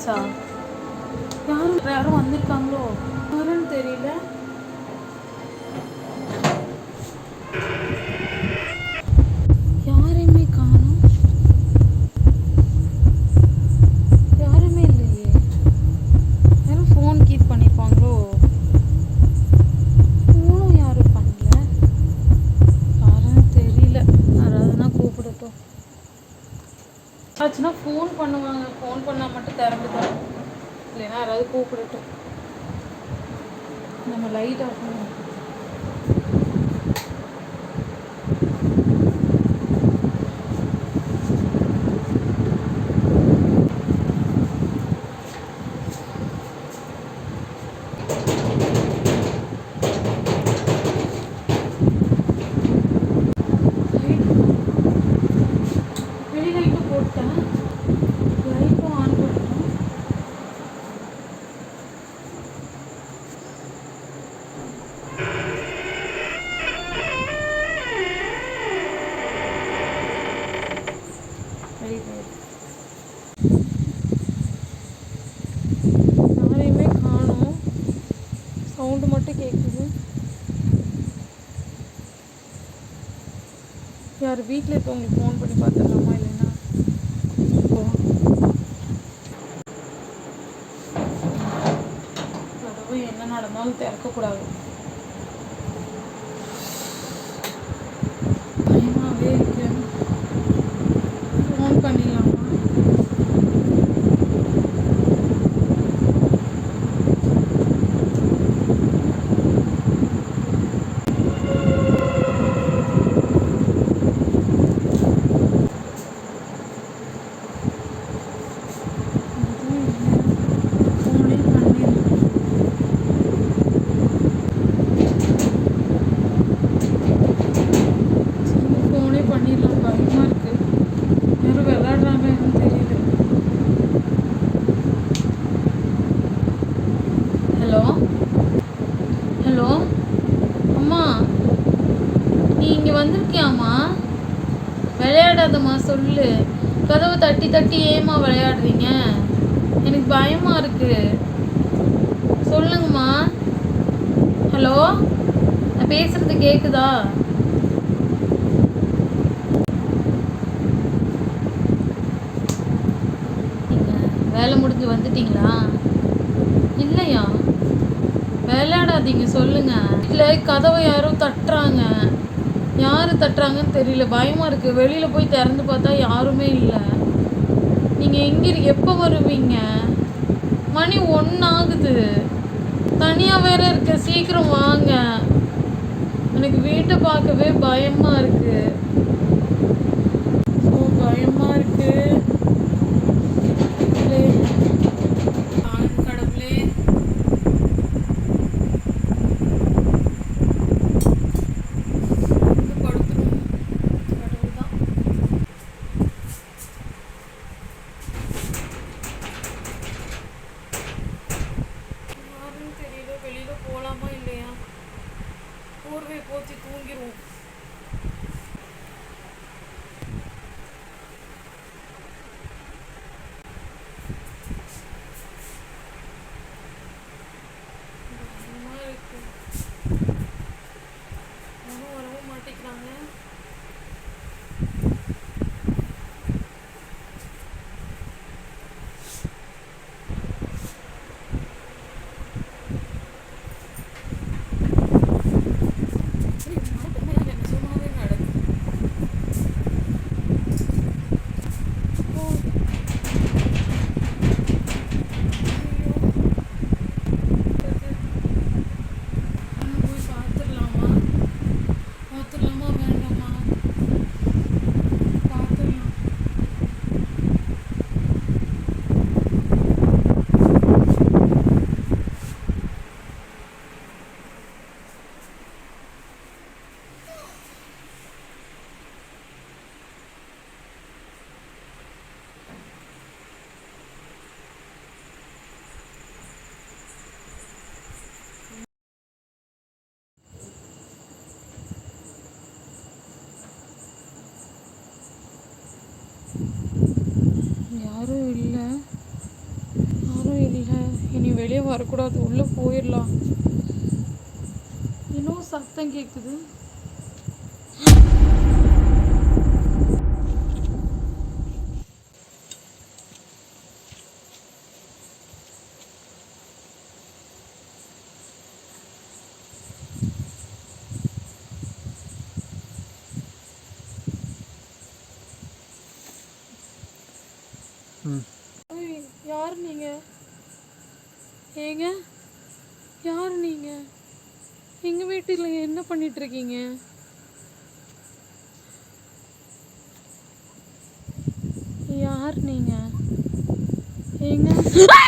வந்துச்சா யாரும் யாரும் வந்திருக்காங்களோ? யாருன்னு தெரியல யாரையுமே காணோம் யாருமே இல்லையே யாரும் ஃபோன் கீப் பண்ணியிருப்பாங்களோ ஃபோனும் யாரும் பண்ணல யாருன்னு தெரியல யாராவதுனா கூப்பிடட்டும் ஆச்சுன்னா ஃபோன் பண்ணுவாங்க. ஃபோன் பண்ணால் மட்டும் திறந்து தரோம். இல்லைன்னா யாராவது கூப்பிடட்டும். நம்ம லைட் ஆஃப் பண்ணுவோம் யார் வீட்டில் இருக்கவங்களுக்கு ஃபோன் பண்ணி பார்த்துடலாமா இல்லைன்னா? கதவு என்ன நடந்தாலும் திறக்கக்கூடாது பயமாவே இருக்கு ஃபோன் பண்ணிடலாமா ஃபோனே பண்ணிடலாம் சரி ஃபோனே பண்ணிடலாம் பயமாக இருக்கு யாரும் விளாடுறாங்க என்னன்னு தெரியல ஹலோ? ஹலோ? அம்மா நீ இங்கே வந்திருக்கியாம்மா? விளையாடாதம்மா சொல்லு. கதவை தட்டி தட்டி ஏம்மா விளையாடுறீங்க? எனக்கு பயமாக இருக்கு. சொல்லுங்கம்மா. ஹலோ? நான் பேசுகிறது கேட்குதா வேலை முடிஞ்சு வந்துட்டீங்களா? இல்லையா? விளையாடாதீங்க சொல்லுங்க. இல்லை கதவை யாரும் தட்டுறாங்க. யார் தட்டுறாங்கன்னு தெரியல. பயமாக இருக்குது வெளியில் போய் திறந்து பார்த்தா யாருமே இல்லை. நீங்கள் எங்கே எப்போ வருவீங்க? மணி ஒன்று ஆகுது தனியாக வேற இருக்க. சீக்கிரம் வாங்க. எனக்கு வீட்டை பார்க்கவே பயமாக இருக்குது ஸோ பயமாக இருக்குது இல்லை. யாரும் இல்லை. இனி வெளியே வரக்கூடாது. உள்ளே போயிடலாம். இன்னும் சத்தம் கேட்குது யார் நீங்க? ஏங்க? யார் நீங்க? எங்க வீட்டில் என்ன பண்ணிட்டு இருக்கீங்க? யார் நீங்க? ஏங்க?